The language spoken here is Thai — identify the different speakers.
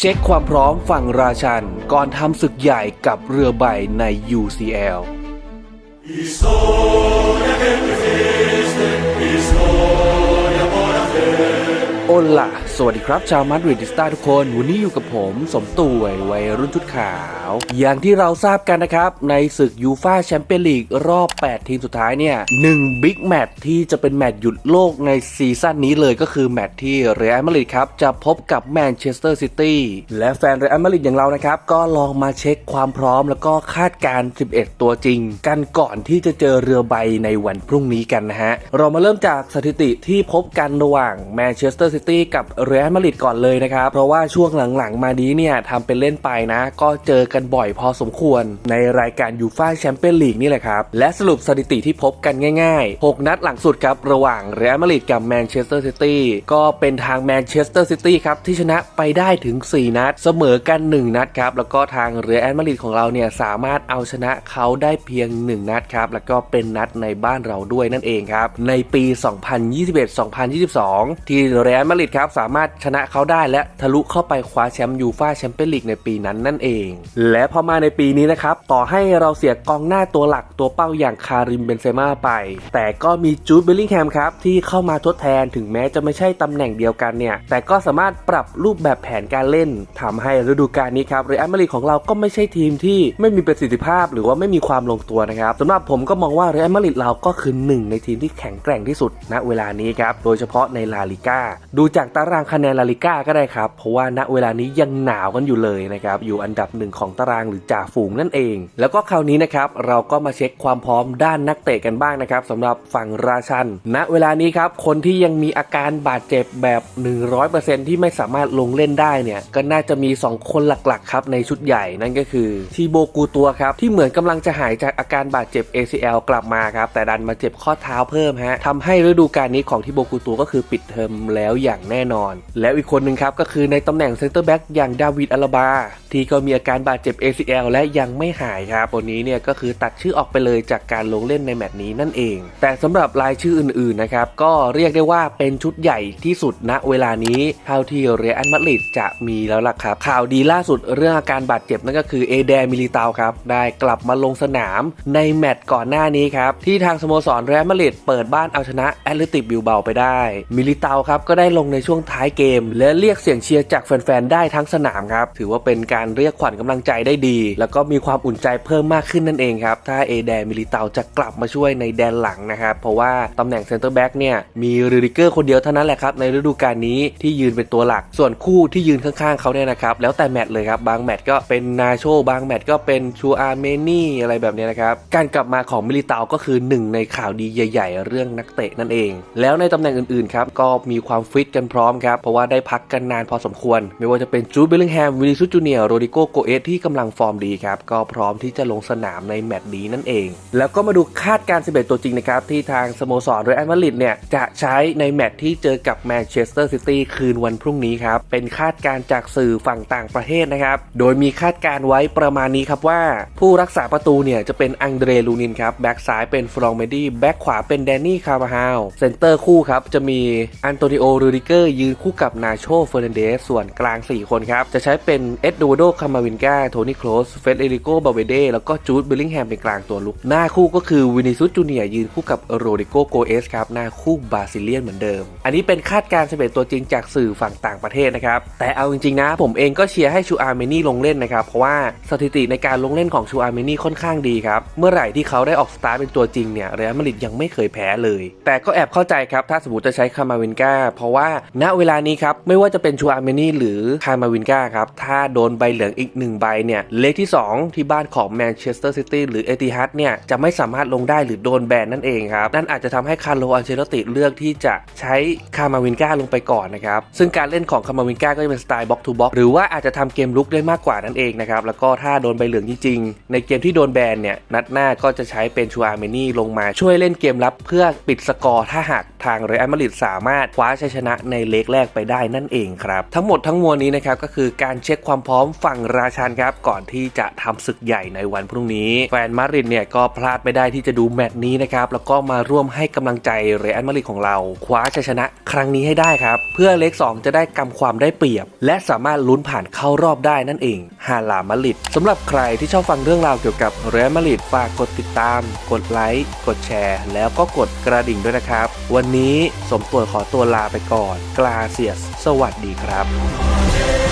Speaker 1: เช็คความพร้อมฝั่งราชันก่อนทำศึกใหญ่กับเรือใบใน UCL โอล่ะ สวัสดีครับ ชาวมาดริดสตาร์ทุกคน วันนี้อยู่กับผมสมตุยวัยรุ่นชุดขาว อย่างที่เราทราบกันนะครับ ในศึกยูฟาแชมเปี้ยนลีกรอบ 8 ทีมสุดท้ายเนี่ยหนึ่งบิ๊กแมตช์ที่จะเป็นแมตช์หยุดโลกในซีซั่นนี้เลยก็คือแมตช์ที่เรอัลมาดริดครับ จะพบกับแมนเชสเตอร์ซิตี้และแฟนเรอัลมาดริดอย่างเรานะครับ ก็ลองมาเช็คความพร้อม แล้วก็คาดการณ์11 ตัวจริง กันก่อนที่จะเจอเรือใบในวันพรุ่งนี้กันนะฮะเรามาเริ่มจากสถิติที่พบกันระหว่างแมนเชสเตอร์ซิตี้กับเรอัลมาดริดก่อนเลยนะครับ เพราะว่าช่วงหลังๆ มานี้เนี่ยทำเป็นเล่นไปนะ ก็เจอกันบ่อยพอสมควร ในรายการยูฟ่าแชมเปี้ยนลีกนี่แหละครับ และสรุปสถิติที่พบกันง่าย ๆ 6 นัดหลังสุดครับ ระหว่างเรอัลมาดริดกับแมนเชสเตอร์ซิตี้ก็เป็นทางแมนเชสเตอร์ซิตี้ครับที่ชนะไปได้ถึง 4 นัด เสมอกัน 1 นัดครับ แล้วก็ทางเรอัลมาดริดของเราเนี่ยสามารถเอาชนะเขาได้เพียง 1 นัดครับ แล้วก็เป็นนัดในบ้านเราด้วยนั่นเองครับ ในปี 2021-2022 ที่เรอัลมาดริดครับสามารถชนะเขาได้และทะลุเข้าไปคว้าแชมป์ยูฟ่าแชมเปี้ยนลีกในปีนั้นนั่นเอง และพอมาในปีนี้นะครับต่อให้เราเสียกองหน้าตัวหลักตัวเป้าอย่างคาริมเบนเซม่าไป แต่ก็มีจูดเบลลิงแฮมครับที่เข้ามาทดแทนถึงแม้จะไม่ใช่ตำแหน่งเดียวกันเนี่ยแต่ก็สามารถปรับรูปแบบแผนการเล่นทำให้ฤดูกาลนี้ครับเรอัลมาดริดของเราก็ไม่ใช่ทีมที่ไม่มีประสิทธิภาพ หรือว่าไม่มีความลงตัวนะครับสำหรับผมก็มองว่าเรอัลมาดริดเราก็คือหนึ่งในทีมที่แข็งแกร่งที่สุดณเวลานี้ครับโดยเฉพาะในลาลิก้าดูจากตารางคะแนนลาลิก้าก็ได้ครับ เพราะว่าณเวลานี้ยังหนาวกันอยู่เลยนะครับ อยู่อันดับหนึ่งของตารางหรือจ่าฝูงนั่นเอง แล้วก็คราวนี้นะครับเราก็มาเช็คความพร้อมด้านนักเตะกันบ้างนะครับสำหรับฝั่งราชัน ณเวลานี้ครับคนที่ยังมีอาการบาดเจ็บแบบ 100%ที่ไม่สามารถลงเล่นได้เนี่ยก็น่าจะมี 2 คนหลักๆครับในชุดใหญ่นั่นก็คือทีโบกูตัวครับที่เหมือนกำลังจะหายจากอาการบาดเจ็บ ACL กลับมาครับแต่ดันมาเจ็บข้อเท้าเพิ่มฮะทำให้ฤดูกาลนี้ของทีโบกูตัวก็คือปิดเทอมแล้วอย่างแน่นอน แล้วอีกคนหนึ่งครับก็คือในตำแหน่งเซนเตอร์แบ็กอย่างดาวิดอาลาบา ที่ก็มีอาการบาดเจ็บ ACL และยังไม่หายครับวันนี้เนี่ยก็คือตัดชื่อออกไปเลยจากการลงเล่นในแมตช์นี้นั่นเอง แต่สำหรับรายชื่ออื่นๆนะครับก็เรียกได้ว่าเป็นชุดใหญ่ที่สุดณเวลานี้เท่าที่เรอัลมาดริดจะมีแล้วล่ะครับข่าวดีล่าสุดเรื่องอาการบาดเจ็บนั่นก็คือเอเดมิลิตาครับได้กลับมาลงสนามในแมตช์ก่อนหน้านี้ครับที่ทางสโมสรเรอัลมาดริดเปิดบ้านเอาชนะแอตเลติกบิลเบาไปได้มิลิตาครับก็ได้ลงในช่วงท้ายเกม และเรียกเสียงเชียร์จากแฟนๆได้ทั้งสนามครับ ถือว่าเป็นการเรียกขวัญกำลังใจได้ดี แล้วก็มีความอุ่นใจเพิ่มมากขึ้นนั่นเองครับ ถ้าเอเดมิลิตาจะกลับมาช่วยในแดนหลังนะครับ เพราะว่าตำแหน่งเซนเตอร์แบ็กเนี่ยมีริดิเกอร์คนเดียวเท่านั้นแหละครับในฤดูกาลนี้ที่ยืนเป็นตัวหลัก ส่วนคู่ที่ยืนข้างๆเขาเนี่ยนะครับแล้วแต่แมตช์เลยครับบางแมตช์ก็เป็นนาโชบางแมตช์ก็เป็นชูอาร์เมนี่อะไรแบบนี้นะครับการกลับมาของมิลิตาก็คือหนึ่งในข่าวดีใหญ่ ๆ เรื่องนักเตะนั่นเอง แล้วในตำแหน่งอื่นๆครับก็มีความฟิตกันพร้อมครับ เพราะว่าได้พักกันนานพอสมควร ไม่ว่าจะเป็นจูเบลลิงแฮมวินิซุจูเนียร์โรดิโกโกเอสที่กำลังฟอร์มดีครับ ก็พร้อมที่จะลงสนามในแมตช์นี้นั่นเอง แล้วก็มาดูคาดการณ์11 ตัวจริงนะครับ ที่ทางสโมสรเรอัลมาดริดเนี่ย จะใช้ในแมตช์ที่เจอกับแมนเชสเตอร์ซิตี้คืนวันพรุ่งนี้ครับ เป็นคาดการณ์จากสื่อฝั่งต่างประเทศนะครับ โดยมีคาดการณ์ไว้ประมาณนี้ครับว่า ผู้รักษาประตูเนี่ยจะเป็นอังเดรลูนินครับแบ็กซ้ายเป็นฟรองเมดี้แบ็กขวาเป็นแดนนี่คาร์บาฮาลเซนเตอร์คู่ครับจะมีอันโตนิโอรดิเกอร์ยืนคู่กับนาโชเฟอร์นันเดสส่วนกลาง 4 คนครับ จะใช้เป็นเอ็ดดูโดคามาวินกาโทนี่โคลสเฟเดริโกบาเวเดแล้วก็จูดเบลลิงแฮมเป็นกลางตัวลุก หน้าคู่ก็คือวินิซุสจูเนียยืนคู่กับโรดิโกโกเอสครับ หน้าคู่บาซิเลียนเหมือนเดิม อันนี้เป็นคาดการณ์11ตัวจริงจากสื่อฝั่งต่างประเทศนะครับ แต่เอาจริงๆนะ ผมเองก็เชียร์ให้ชูอาร์เมนี่ลงเล่นนะครับ เพราะว่าสถิติในการลงเล่นของชูอาร์เมนี่ค่อนข้างดีครับ เมื่อไหร่ที่เขาได้ออกสตาร์ทเป็นตัวจริงเนี่ยเรอัลมาดริดยังไม่เคยแพ้เลย แต่ก็แอบเข้าใจครับถ้าสมมติจะใช้คามาวินกาเพราะว่าณเวลานี้ครับ ไม่ว่าจะเป็นชูอาร์เมนี่หรือคามาวินกาครับ ถ้าโดนใบเหลืองอีกหนึ่งใบเนี่ย เลขที่ 2 ที่บ้านของแมนเชสเตอร์ซิตี้หรือเอติฮัดเนี่ย จะไม่สามารถลงได้หรือโดนแบนนั่นเองครับ นั่นอาจจะทำให้คาร์โลอันเชลติเลือกที่จะใช้คามาวินกาลงไปก่อนนะครับ ซึ่งการเล่นของคามาวินกาก็จะเป็นสไตล์บ็อกทูบ็อกหรือว่าอาจจะทำเกมลุกได้มากกว่านั่นเองนะครับ แล้วก็ถ้าโดนใบเหลืองจริงๆ ในเกมที่โดนแบนเนี่ย นัดหน้าก็จะใช้เป็นชูอาร์เมนี่ลงมาช่วยเล่นเกมรับเพื่อปิดสกอร์ถ้าหากทางเรอัลมาดริดสามารถคว้าชัยชนะในเล็กแรกไปได้นั่นเองครับ ทั้งหมดทั้งมวลนี้นะครับก็คือการเช็คความพร้อมฝั่งราชันครับก่อนที่จะทำศึกใหญ่ในวันพรุ่งนี้ แฟนมาริดเนี่ยก็พลาดไม่ได้ที่จะดูแมตช์นี้นะครับแล้วก็มาร่วมให้กำลังใจเรอัลมาริดของเรา คว้าชัยชนะครั้งนี้ให้ได้ครับเพื่อเล็ก2จะได้กำความได้เปรียบ และสามารถลุ้นผ่านเข้ารอบได้นั่นเองฮาลามาริดสำหรับใครที่ชอบฟังเรื่องราวเกี่ยวกับเรอัลมาริดฝากกดติดตาม กดไลค์กดแชร์ แล้วก็กดกระดิ่งด้วยนะครับ วันนี้สมตัวขอตัวลาไปก่อนกลาเซียส สวัสดีครับ